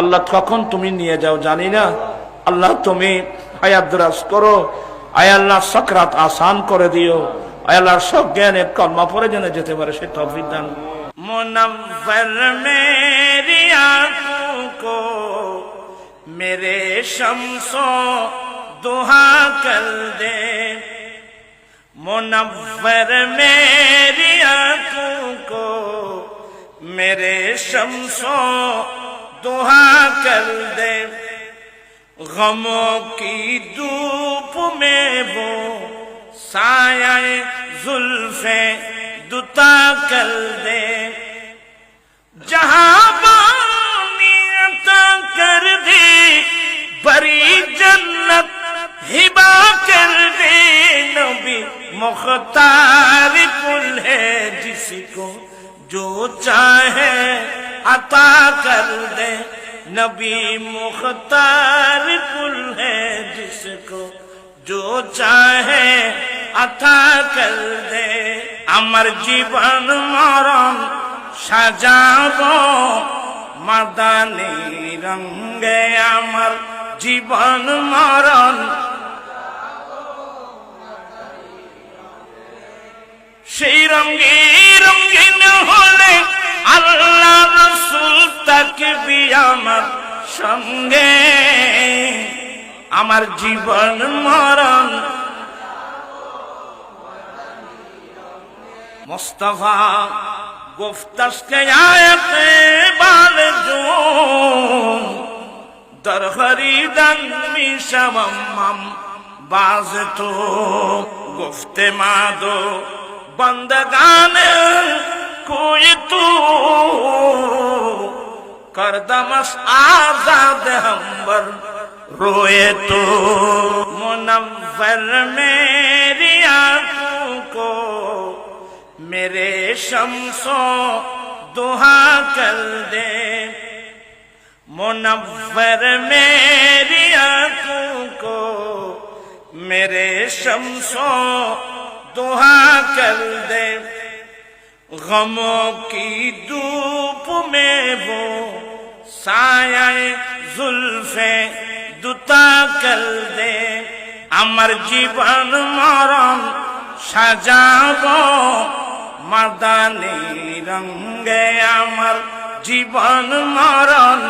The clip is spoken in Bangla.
আল্লাহ তখন তুমি নিয়ে যাও জানি না। আল্লাহ তুমি আয়াদ্রাস করো। আয় আল্লাহ সকরাত আসান করে দিও। আয় আল্লাহ সব জ্ঞানের কলমা পরে জেনে যেতে পারে, সে তফিক দান। মুনফর মেরিয়া কো, মেরে শমসো দুহা কর দে। মুনফর মেরিয়া কো, মেরে শমসো دعا کر دے۔ غموں کی دوپ میں وہ سایہ زلفیں دتا کر دے۔ جہاں بانی کر دے، بری جنت ہبا کر دے۔ نبی مختار پل ہے جس کو جو چاہے عطا कर दे नबी मुख्तार कुल है जिसको जो चाहे अथा कर दे আমার জীবন মরণ সাজাব মাদানি রঙ্গে আমার জীবন মরণ সেই রঙ্গে রঙ্গিন হলে আল্লাহ রসুল থাকবি আমার সঙ্গে। আমার জীবন মরণ। মোস্তফা গোফতাসকে আয়াতে বাল জুম। দর খরিদান মিশামাম বাজ তো গুফতে মাদো। বন্দগান কোই তু کردمس آزاد ہمبر۔ روئے تو منور میری آنکھوں کو۔ میرے شمسوں دہا کر دے۔ منور میری آنکھوں کو۔ میرے شمسوں دہا کر دے۔ غموں کی دوپ میں وہ সায় জুলফে দুতা কল দে আমার জীবন মরণ সাজাব মাদানি রঙ্গে আমার জীবন মরণ